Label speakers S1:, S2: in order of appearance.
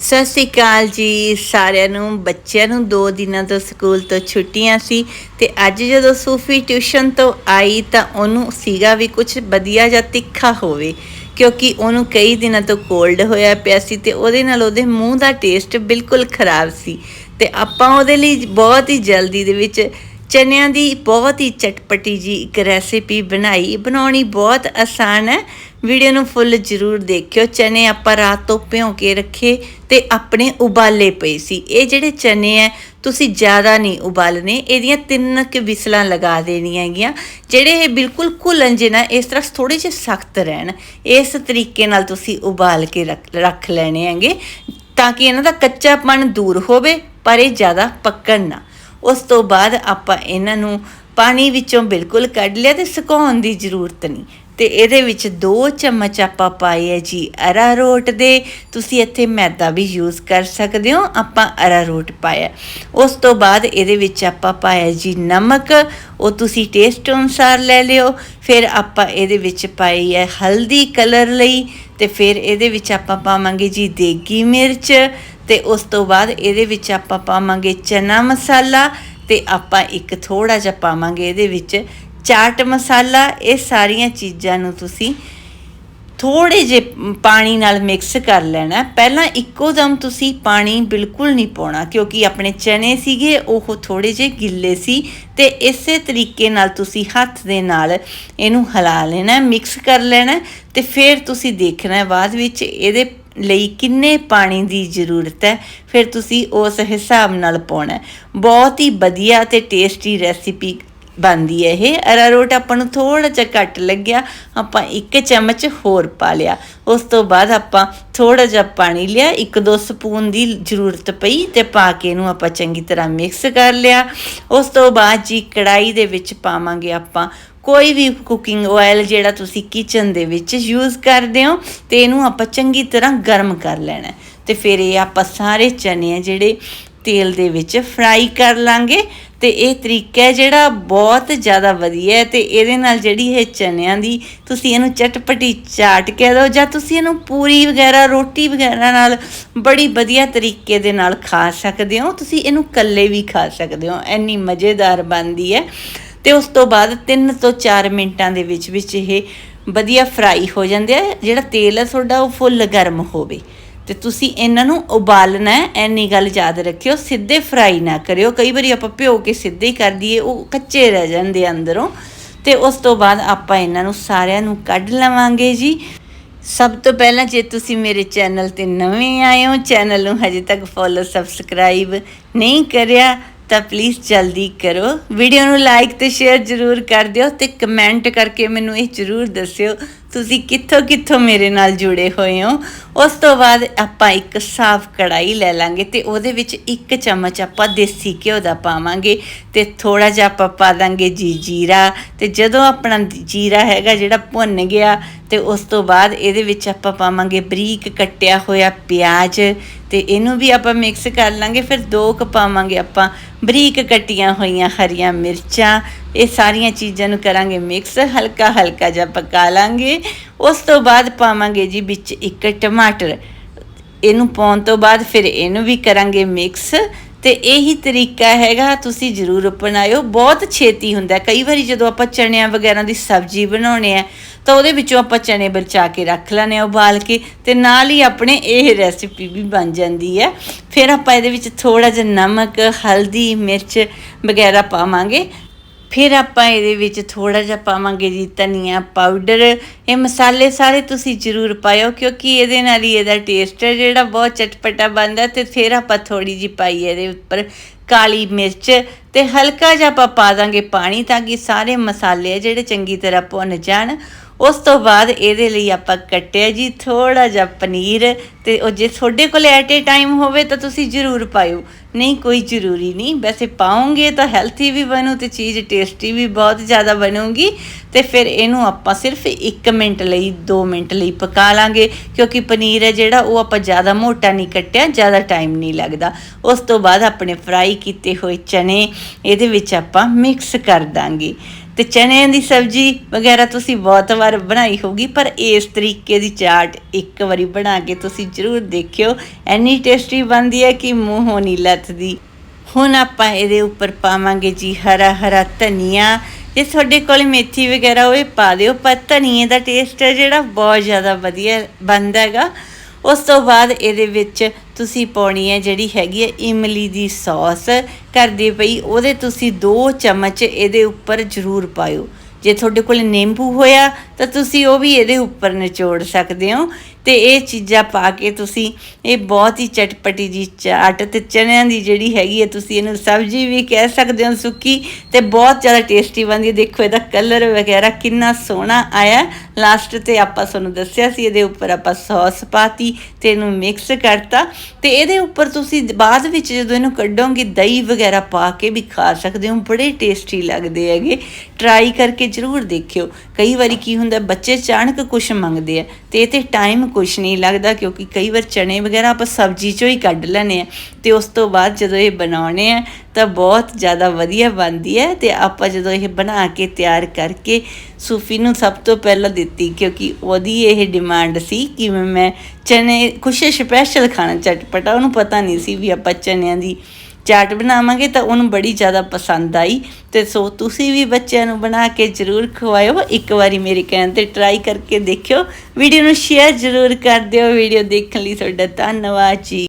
S1: ਸਤਿ ਸ਼੍ਰੀ ਅਕਾਲ ਜੀ ਸਾਰਿਆਂ ਨੂੰ, ਬੱਚਿਆਂ ਨੂੰ 2 ਦਿਨਾਂ ਤੋਂ ਸਕੂਲ ਤੋਂ ਛੁੱਟੀਆਂ ਸੀ ਤੇ ਅੱਜ ਜਦੋਂ ਸੂਫੀ ਟਿਊਸ਼ਨ ਤੋਂ ਆਈ ਤਾਂ ਉਹਨੂੰ ਸੀਗਾ ਵੀ ਕੁਝ ਵਧੀਆ ਜਾਂ ਤਿੱਖਾ ਹੋਵੇ, ਕਿਉਂਕਿ ਉਹਨੂੰ ਕਈ ਦਿਨਾਂ ਤੋਂ ਕੋਲਡ ਹੋਇਆ ਪਿਆ ਸੀ ਤੇ ਉਹਦੇ ਨਾਲ ਉਹਦੇ ਮੂੰਹ ਦਾ ਟੇਸਟ ਬਿਲਕੁਲ ਖਰਾਬ ਸੀ ਤੇ ਆਪਾਂ ਉਹਦੇ ਲਈ ਬਹੁਤ ਹੀ ਜਲਦੀ ਦੇ ਵਿੱਚ ਚਨਿਆਂ ਦੀ ਬਹੁਤ ਹੀ ਚਟਪਟੀ ਜੀ ਇੱਕ ਰੈਸਿਪੀ ਬਣਾਈ, ਬਣਾਉਣੀ ਬਹੁਤ ਆਸਾਨ ਹੈ ਵੀਡੀਓ ਨੂੰ ਫੁੱਲ ਜ਼ਰੂਰ ਦੇਖਿਓ। ਚਨੇ ਆਪਾਂ ਰਾਤ ਤੋਂ ਭਿਉਂ ਕੇ ਰੱਖੇ ਤੇ ਆਪਣੇ ਉਬਾਲੇ ਪਏ ਸੀ। ਇਹ ਜਿਹੜੇ ਚਨੇ ਹੈ ਤੁਸੀਂ ਜ਼ਿਆਦਾ ਨਹੀਂ ਉਬਾਲਨੇ ਇਹਦੀਆਂ ਤਿੰਨ ਕੁ ਵਿਸਲਾਂ ਲਗਾ ਦੇਣੀਆਂ ਹੈਗੀਆਂ, ਜਿਹੜੇ ਇਹ ਬਿਲਕੁਲ ਘੁਲਣ ਜੇ ਨਾ, ਇਸ ਤਰ੍ਹਾਂ ਥੋੜੇ ਜਿਹੇ ਸਖਤ ਰਹਿਣ। ਇਸ ਤਰੀਕੇ ਨਾਲ ਤੁਸੀਂ ਉਬਾਲ ਕੇ ਰੱਖ ਰੱਖ ਲੈਣੇ ਹੈਗੇ, ਤਾਂ ਕਿ ਇਹਨਾਂ ਦਾ ਕੱਚਾਪਣ ਦੂਰ ਹੋਵੇ, ਪਰ ਇਹ ਜ਼ਿਆਦਾ ਪੱਕਣ ਨਾ। ਉਸ ਤੋਂ ਬਾਅਦ ਆਪਾਂ ਇਹਨਾਂ ਨੂੰ ਪਾਣੀ ਵਿੱਚੋਂ ਬਿਲਕੁਲ ਕੱਢ ਲਿਆ ਤੇ ਸੁਕਾਉਣ ਦੀ ਜ਼ਰੂਰਤ ਨਹੀਂ। ਤੇ ਇਹਦੇ ਵਿੱਚ 2 ਚਮਚ ਆਪਾਂ ਪਾਏ ਹੈ ਜੀ ਅਰਾਰੋਟ ਦੇ। ਤੁਸੀਂ ਇੱਥੇ ਮੈਦਾ ਵੀ ਯੂਜ਼ ਕਰ ਸਕਦੇ ਹੋ, ਆਪਾਂ ਅਰਾਰੋਟ ਪਾਇਆ। ਉਸ ਤੋਂ ਬਾਅਦ ਇਹਦੇ ਵਿੱਚ ਆਪਾਂ ਪਾਇਆ ਜੀ ਨਮਕ, ਉਹ ਤੁਸੀਂ ਟੇਸਟ ਅਨੁਸਾਰ ਲੈ ਲਿਓ। ਫਿਰ ਆਪਾਂ ਇਹਦੇ ਵਿੱਚ ਪਾਈ ਹੈ ਹਲਦੀ ਕਲਰ ਲਈ ਤੇ ਫਿਰ ਇਹਦੇ ਵਿੱਚ ਆਪਾਂ ਪਾਵਾਂਗੇ ਜੀ ਦੇਗੀ ਮਿਰਚ ਤੇ ਉਸ ਤੋਂ ਬਾਅਦ ਇਹਦੇ ਵਿੱਚ ਆਪਾਂ ਪਾਵਾਂਗੇ ਚਨਾ ਮਸਾਲਾ ਤੇ ਆਪਾਂ ਇੱਕ ਥੋੜਾ ਜਿਹਾ ਪਾਵਾਂਗੇ ਇਹਦੇ ਵਿੱਚ ਚਾਟ ਮਸਾਲਾ, ਇਹ ਸਾਰੀਆਂ ਚੀਜ਼ਾਂ ਨੂੰ ਤੁਸੀਂ ਥੋੜੇ ਜੇ ਪਾਣੀ ਨਾਲ ਮਿਕਸ ਕਰ ਲੈਣਾ। ਪਹਿਲਾਂ ਇੱਕੋ ਦਮ ਤੁਸੀਂ ਪਾਣੀ ਬਿਲਕੁਲ ਨਹੀਂ ਪਾਉਣਾ, ਕਿਉਂਕਿ ਆਪਣੇ ਚਨੇ ਸੀਗੇ, ਉਹ ਥੋੜੇ ਜੇ ਗਿੱਲੇ ਸੀ ਤੇ ਇਸੇ ਤਰੀਕੇ ਨਾਲ ਤੁਸੀਂ ਹੱਥ ਦੇ ਨਾਲ ਇਹਨੂੰ ਹਿਲਾ ਲੈਣਾ ਮਿਕਸ ਕਰ ਲੈਣਾ ਤੇ ਫਿਰ ਤੁਸੀਂ ਦੇਖਣਾ ਬਾਅਦ ਵਿੱਚ ਇਹਦੇ ਲਈ ਕਿੰਨੇ ਪਾਣੀ ਦੀ ਜ਼ਰੂਰਤ ਹੈ, ਫਿਰ ਤੁਸੀਂ ਉਸ ਹਿਸਾਬ ਨਾਲ ਪਾਉਣਾ। ਬਹੁਤ ਹੀ ਵਧੀਆ ਤੇ ਟੇਸਟੀ ਰੈਸਿਪੀ ਬਣਦੀ ਹੈ ਇਹ। ਅਰਾਰੋਟ ਆਪਾਂ ਨੂੰ ਥੋੜਾ ਜਿਹਾ ਘੱਟ ਲੱਗਿਆ, ਆਪਾਂ ਇੱਕ ਚਮਚ ਹੋਰ ਪਾ ਲਿਆ। ਉਸ ਤੋਂ ਬਾਅਦ ਆਪਾਂ ਥੋੜਾ ਜਿਹਾ ਪਾਣੀ ਲਿਆ, ਇੱਕ ਦੋ ਸਪੂਨ ਦੀ ਜ਼ਰੂਰਤ ਪਈ ਤੇ ਪਾ ਕੇ ਇਹਨੂੰ ਆਪਾਂ ਚੰਗੀ ਤਰ੍ਹਾਂ ਮਿਕਸ ਕਰ ਲਿਆ। ਉਸ ਤੋਂ ਬਾਅਦ ਜੀ ਕੜਾਈ ਦੇ ਵਿੱਚ ਪਾਵਾਂਗੇ ਆਪਾਂ ਕੋਈ ਵੀ ਕੁਕਿੰਗ ਆਇਲ ਜਿਹੜਾ ਤੁਸੀਂ ਕਿਚਨ ਦੇ ਵਿੱਚ ਯੂਜ਼ ਕਰਦੇ ਹੋ ਤੇ ਇਹਨੂੰ ਆਪਾਂ ਚੰਗੀ ਤਰ੍ਹਾਂ ਗਰਮ ਕਰ ਲੈਣਾ ਹੈ। ਤੇ ਫਿਰ ਇਹ ਆਪਾਂ ਸਾਰੇ ਚਨੇ ਜਿਹੜੇ ਤੇਲ ਦੇ ਵਿੱਚ ਫਰਾਈ ਕਰ ਲਾਂਗੇ ਤੇ ਇਹ ਤਰੀਕਾ ਹੈ ਜਿਹੜਾ ਬਹੁਤ ਜ਼ਿਆਦਾ ਵਧੀਆ ਹੈ ਤੇ ਇਹਦੇ ਨਾਲ ਜਿਹੜੀ ਇਹ ਚਨਿਆਂ ਦੀ ਤੁਸੀਂ ਇਹਨੂੰ ਚਟਪਟੀ ਚਾਟ ਕਹਿ ਦਿਓ ਜਾਂ ਤੁਸੀਂ ਇਹਨੂੰ ਪੂਰੀ ਵਗੈਰਾ, ਰੋਟੀ ਵਗੈਰਾ ਨਾਲ ਬੜੀ ਵਧੀਆ ਤਰੀਕੇ ਦੇ ਨਾਲ ਖਾ ਸਕਦੇ ਹੋ। ਤੁਸੀਂ ਇਹਨੂੰ ਇਕੱਲੇ ਵੀ ਖਾ ਸਕਦੇ ਹੋ। ਇੰਨੀ ਮਜ਼ੇਦਾਰ ਬਣਦੀ ਹੈ। ਤੇ ਉਸ ਤੋਂ ਬਾਅਦ 3 ਤੋਂ 4 ਮਿੰਟਾਂ ਦੇ ਵਿੱਚ ਵਿੱਚ ਇਹ ਵਧੀਆ ਫਰਾਈ ਹੋ ਜਾਂਦੇ ਆ। ਜਿਹੜਾ ਤੇਲ ਹੈ ਤੁਹਾਡਾ ਉਹ ਫੁੱਲ ਗਰਮ ਹੋਵੇ। ਤੇ ਤੁਸੀਂ ਇਹਨਾਂ ਨੂੰ ਉਬਾਲਣਾ ਹੈ ਐਨੀ ਗੱਲ ਯਾਦ ਰੱਖਿਓ, ਸਿੱਧੇ ਫਰਾਈ ਨਾ ਕਰਿਓ। ਕਈ ਵਾਰੀ ਆਪਾਂ ਭਿਓ ਕੇ ਸਿੱਧੇ ਹੀ ਕਰ ਦਈਏ, ਉਹ ਕੱਚੇ ਰਹਿ ਜਾਂਦੇ ਅੰਦਰੋਂ। ਤੇ ਉਸ ਤੋਂ ਬਾਅਦ ਆਪਾਂ ਇਹਨਾਂ ਨੂੰ ਸਾਰਿਆਂ ਨੂੰ ਕੱਢ ਲਵਾਂਗੇ ਜੀ। ਸਭ ਤੋਂ ਪਹਿਲਾਂ ਜੇ ਤੁਸੀਂ ਮੇਰੇ ਚੈਨਲ ਤੇ ਨਵੇਂ ਆਏ ਹੋ, ਚੈਨਲ ਨੂੰ ਹਜੇ ਤੱਕ ਫੋਲੋ ਸਬਸਕ੍ਰਾਈਬ ਨਹੀਂ ਕਰਿਆ, ਤਾਂ ਪਲੀਜ਼ ਜਲਦੀ ਕਰੋ। ਵੀਡੀਓ ਨੂੰ ਲਾਈਕ ਤੇ ਸ਼ੇਅਰ ਜ਼ਰੂਰ ਕਰ ਦਿਓ ਤੇ ਕਮੈਂਟ ਕਰਕੇ ਮੈਨੂੰ ਇਹ ਜ਼ਰੂਰ ਦੱਸਿਓ ਤੁਸੀਂ ਕਿੱਥੋਂ ਕਿੱਥੋਂ ਮੇਰੇ ਨਾਲ ਜੁੜੇ ਹੋਏ ਹੋ? ਉਸ ਤੋਂ ਬਾਅਦ ਆਪਾਂ ਇੱਕ ਸਾਫ਼ ਕੜਾਈ ਲੈ ਲਾਂਗੇ ਤੇ ਉਹਦੇ ਵਿੱਚ ਇੱਕ ਚਮਚ ਆਪਾਂ ਦੇਸੀ ਘਿਓ ਦਾ ਪਾਵਾਂਗੇ ਤੇ ਥੋੜਾ ਜਿਹਾ ਆਪਾਂ ਪਾ ਦਾਂਗੇ ਜੀ ਜੀਰਾ ਤੇ ਜਦੋਂ ਆਪਣਾ ਜੀਰਾ ਹੈਗਾ ਜਿਹੜਾ ਭੁੰਨ ਗਿਆ ਤੇ ਉਸ ਤੋਂ ਬਾਅਦ ਇਹਦੇ ਵਿੱਚ ਆਪਾਂ ਪਾਵਾਂਗੇ ਬਰੀਕ ਕੱਟਿਆ ਹੋਇਆ ਪਿਆਜ਼ ਤੇ ਇਹਨੂੰ ਵੀ ਆਪਾਂ ਮਿਕਸ ਕਰ ਲਾਂਗੇ, ਫਿਰ ਦੋ ਕੁ ਪਾਵਾਂਗੇ ਆਪਾਂ। ਬਰੀਕ ਕੱਟੀਆਂ ਹੋਈਆਂ ਹਰੀਆਂ ਮਿਰਚਾਂ, ਇਹ ਸਾਰੀਆਂ ਚੀਜ਼ਾਂ ਨੂੰ ਕਰਾਂਗੇ ਮਿਕਸ ਹਲਕਾ ਹਲਕਾ ਜਿਹਾ ਪਕਾ ਲਾਂਗੇ। ਉਸ ਤੋਂ ਬਾਅਦ ਪਾਵਾਂਗੇ ਜੀ ਵਿੱਚ ਇੱਕ ਟਮਾਟਰ। ਇਹਨੂੰ ਪਾਉਣ ਤੋਂ ਬਾਅਦ ਫਿਰ ਇਹਨੂੰ ਵੀ ਕਰਾਂਗੇ ਮਿਕਸ ਤੇ ਇਹੀ ਤਰੀਕਾ ਹੈਗਾ, ਤੁਸੀਂ ਜ਼ਰੂਰ ਅਪਣਾਇਓ। ਬਹੁਤ ਛੇਤੀ ਹੁੰਦਾ ਕਈ ਵਾਰੀ ਜਦੋਂ ਆਪਾਂ ਚਣਿਆਂ ਵਗੈਰਾ ਦੀ ਸਬਜ਼ੀ ਬਣਾਉਣੇ ਆ, ਤਾਂ ਉਹਦੇ ਵਿੱਚੋਂ ਆਪਾਂ ਚਣੇ ਬਚਾ ਕੇ ਰੱਖ ਲੈਣੇ ਆ ਉਬਾਲ ਕੇ ਤੇ ਨਾਲ ਹੀ ਆਪਣੇ ਇਹ ਰੈਸਿਪੀ ਵੀ ਬਣ ਜਾਂਦੀ ਹੈ। ਫਿਰ ਆਪਾਂ ਇਹਦੇ ਵਿੱਚ ਥੋੜਾ ਜਿਹਾ ਨਮਕ, ਹਲਦੀ, ਮਿਰਚ ਵਗੈਰਾ ਪਾਵਾਂਗੇ। ਫਿਰ ਆਪਾਂ ਇਹਦੇ ਵਿੱਚ ਥੋੜਾ ਜਿਹਾ ਪਾਵਾਂਗੇ ਜੀ ਧਨੀਆ ਪਾਊਡਰ ਇਹ ਮਸਾਲੇ ਸਾਰੇ ਤੁਸੀਂ ਜ਼ਰੂਰ ਪਾਇਓ ਕਿਉਂਕਿ ਇਹਦੇ ਨਾਲ ਹੀ ਇਹਦਾ ਟੇਸਟ ਹੈ, ਜਿਹੜਾ ਬਹੁਤ ਚਟਪਟਾ ਬਣਦਾ ਤੇ ਫਿਰ ਆਪਾਂ ਥੋੜੀ ਜੀ ਪਾਈ ਇਹਦੇ ਉੱਪਰ ਕਾਲੀ ਮਿਰਚ ਤੇ ਹਲਕਾ ਜਿਹਾ ਆਪਾਂ ਪਾ ਦਾਂਗੇ ਪਾਣੀ ਤਾਂ ਕਿ ਸਾਰੇ ਮਸਾਲੇ ਆ ਜਿਹੜੇ ਚੰਗੀ ਤਰ੍ਹਾਂ ਭੁੰਨ ਜਾਣ। ਉਸ ਤੋਂ ਬਾਅਦ ਇਹਦੇ ਲਈ ਆਪਾਂ ਕੱਟਿਆ ਜੀ ਥੋੜਾ ਜਿਹਾ ਪਨੀਰ ਤੇ ਉਹ ਜੇ ਤੁਹਾਡੇ ਕੋਲ ਐਟ ਏ ਟਾਈਮ ਹੋਵੇ ਤਾਂ ਤੁਸੀਂ ਜ਼ਰੂਰ ਪਾਇਓ। ਨਹੀਂ, ਕੋਈ ਜ਼ਰੂਰੀ ਨਹੀਂ। ਵੈਸੇ ਪਾਉਂਗੇ ਤਾਂ ਹੈਲਥੀ ਵੀ ਬਣੂ ਤੇ ਚੀਜ਼ ਟੇਸਟੀ ਵੀ ਬਹੁਤ ਜ਼ਿਆਦਾ ਬਣੂਗੀ ਤੇ ਫਿਰ ਇਹਨੂੰ ਆਪਾਂ ਸਿਰਫ 1 ਮਿੰਟ ਲਈ 2 ਮਿੰਟ ਲਈ ਪਕਾ ਲਾਂਗੇ ਕਿਉਂਕਿ ਪਨੀਰ ਹੈ ਜਿਹੜਾ ਉਹ ਆਪਾਂ ਜ਼ਿਆਦਾ ਮੋਟਾ ਨਹੀਂ ਕੱਟਿਆ, ਜ਼ਿਆਦਾ ਟਾਈਮ ਨਹੀਂ ਲੱਗਦਾ। ਉਸ ਤੋਂ ਬਾਅਦ ਆਪਣੇ ਫਰਾਈ ਕੀਤੇ ਹੋਏ ਚਨੇ ਇਹਦੇ ਵਿੱਚ ਆਪਾਂ ਮਿਕਸ ਕਰ ਦਾਂਗੇ। ਤੇ ਤੇ ਦੀ ਸਬਜ਼ੀ ਵਗੈਰਾ ਤੁਸੀਂ ਬਹੁਤ ਵਾਰ ਬਣਾਈ ਹੋਗੀ ਪਰ ਇਸ ਤਰੀਕੇ ਦੀ ਚਾਟ ਇੱਕ ਵਾਰੀ ਬਣਾ ਕੇ ਤੁਸੀਂ ਜ਼ਰੂਰ ਦੇਖਿਓ। ਐਨੀ ਟੇਸਟੀ ਬਣਦੀ ਹੈ ਕਿ ਮੂੰਹੋਂ ਨਹੀਂ ਲੱਥਦੀ। ਹੁਣ ਆਪਾਂ ਇਹਦੇ ਉੱਪਰ ਪਾਵਾਂਗੇ ਜੀ ਹਰਾ ਹਰਾ ਧਨੀਆ ਜੇ ਤੁਹਾਡੇ ਕੋਲ ਮੇਥੀ ਵਗੈਰਾ ਹੋਵੇ ਪਾ ਦਿਓ, ਪਰ ਧਨੀਏ ਦਾ ਟੇਸਟ ਹੈ ਜਿਹੜਾ ਬਹੁਤ ਜ਼ਿਆਦਾ ਵਧੀਆ ਬਣਦਾ ਹੈਗਾ। ਉਸ ਤੋਂ ਬਾਅਦ ਇਹਦੇ ਵਿੱਚ ਤੁਸੀਂ ਪਾਉਣੀ ਹੈ ਜਿਹੜੀ ਹੈਗੀ ਹੈ ਇਮਲੀ ਦੀ ਸੌਸ। ਘਰ ਦੀ ਪਈ, ਉਹਦੇ ਤੁਸੀਂ 2 ਚਮਚ ਇਹਦੇ ਉੱਪਰ ਜ਼ਰੂਰ ਪਾਇਓ। ਜੇ ਤੁਹਾਡੇ ਕੋਲ ਨਿੰਬੂ ਹੋਇਆ ਤਾਂ ਤੁਸੀਂ ਉਹ ਵੀ ਇਹਦੇ ਉੱਪਰ ਨਿਚੋੜ ਸਕਦੇ ਹੋ ਤੇ ਇਹ ਚੀਜ਼ਾਂ ਪਾ ਕੇ ਤੁਸੀਂ ਇਹ ਬਹੁਤ ਹੀ ਚਟਪਟੀ ਜੀ ਚਾਟ ਤੇ ਚਨਿਆਂ ਦੀ ਜਿਹੜੀ ਹੈਗੀ ਹੈ, ਤੁਸੀਂ ਇਹਨੂੰ ਸਬਜ਼ੀ ਵੀ ਕਹਿ ਸਕਦੇ ਹੋ ਸੁੱਕੀ ਤੇ ਬਹੁਤ ਜ਼ਿਆਦਾ ਟੇਸਟੀ ਬਣਦੀ ਹੈ। ਦੇਖੋ ਇਹਦਾ ਕਲਰ ਵਗੈਰਾ ਕਿੰਨਾ ਸੋਹਣਾ ਆਇਆ। ਲਾਸਟ ਤੇ ਆਪਾਂ ਤੁਹਾਨੂੰ ਦੱਸਿਆ ਸੀ, ਇਹਦੇ ਉੱਪਰ ਆਪਾਂ ਸੌਸ ਪਾਤੀ ਤੇ ਇਹਨੂੰ ਮਿਕਸ ਕਰਤਾ ਤੇ ਇਹਦੇ ਉੱਪਰ ਤੁਸੀਂ ਬਾਅਦ ਵਿੱਚ ਜਦੋਂ ਇਹਨੂੰ ਕੱਢੋਗੇ, ਦਹੀਂ ਵਗੈਰਾ ਪਾ ਕੇ ਵੀ ਖਾ ਸਕਦੇ ਹੋ। ਬੜੇ ਟੇਸਟੀ ਲੱਗਦੇ ਹੈਗੇ। ਟਰਾਈ ਕਰਕੇ ਜ਼ਰੂਰ ਦੇਖਿਓ। ਕਈ ਵਾਰੀ ਕੀ ਹੁੰਦਾ ਹੁੰਦਾ, ਬੱਚੇ ਅਚਾਨਕ ਕੁਝ ਮੰਗਦੇ ਆ ਤੇ ਇਹ ਤੇ ਟਾਈਮ ਕੁਝ ਨਹੀਂ ਲੱਗਦਾ ਕਿਉਂਕਿ ਕਈ ਵਾਰ ਚਣੇ ਵਗੈਰਾ ਆਪਾਂ ਸਬਜ਼ੀ ਚੋਂ ਹੀ ਕੱਢ ਲੈਨੇ ਆ ਤੇ ਉਸ ਤੋਂ ਬਾਅਦ ਜਦੋਂ ਇਹ ਬਣਾਉਣੇ ਆ ਤਾਂ ਬਹੁਤ ਜ਼ਿਆਦਾ ਵਧੀਆ ਬਣਦੀ ਹੈ ਤੇ ਆਪਾਂ ਜਦੋਂ ਇਹ ਬਣਾ ਕੇ ਤਿਆਰ ਕਰਕੇ ਸੂਫੀ ਨੂੰ ਸਭ ਤੋਂ ਪਹਿਲਾਂ ਦਿੱਤੀ ਕਿਉਂਕਿ ਉਹਦੀ ਇਹ ਡਿਮਾਂਡ ਸੀ ਕਿ ਮੈਂ ਚਨੇ ਕੁਛ ਸਪੈਸ਼ਲ ਖਾਣਾ ਚਟਪਟਾ ਉਹਨੂੰ ਪਤਾ ਨਹੀਂ ਸੀ ਵੀ ਆਪਾਂ ਚਨਿਆਂ ਦੀ ਚਾਟ ਬਣਾਵਾਂਗੇ ਤਾਂ ਉਹਨੂੰ ਬੜੀ ਜ਼ਿਆਦਾ ਪਸੰਦ ਆਈ ਤੇ ਸੋ ਤੁਸੀਂ ਵੀ ਬੱਚਿਆਂ ਨੂੰ ਬਣਾ ਕੇ ਜ਼ਰੂਰ ਖਵਾਇਓ, ਇੱਕ ਵਾਰੀ ਮੇਰੇ ਕਹਿਣ ਤੇ ਟਰਾਈ ਕਰਕੇ ਦੇਖਿਓ। ਵੀਡੀਓ ਨੂੰ ਸ਼ੇਅਰ ਜ਼ਰੂਰ ਕਰ ਦਿਓ, ਵੀਡੀਓ ਦੇਖਣ ਲਈ ਤੁਹਾਡਾ ਧੰਨਵਾਦ ਜੀ।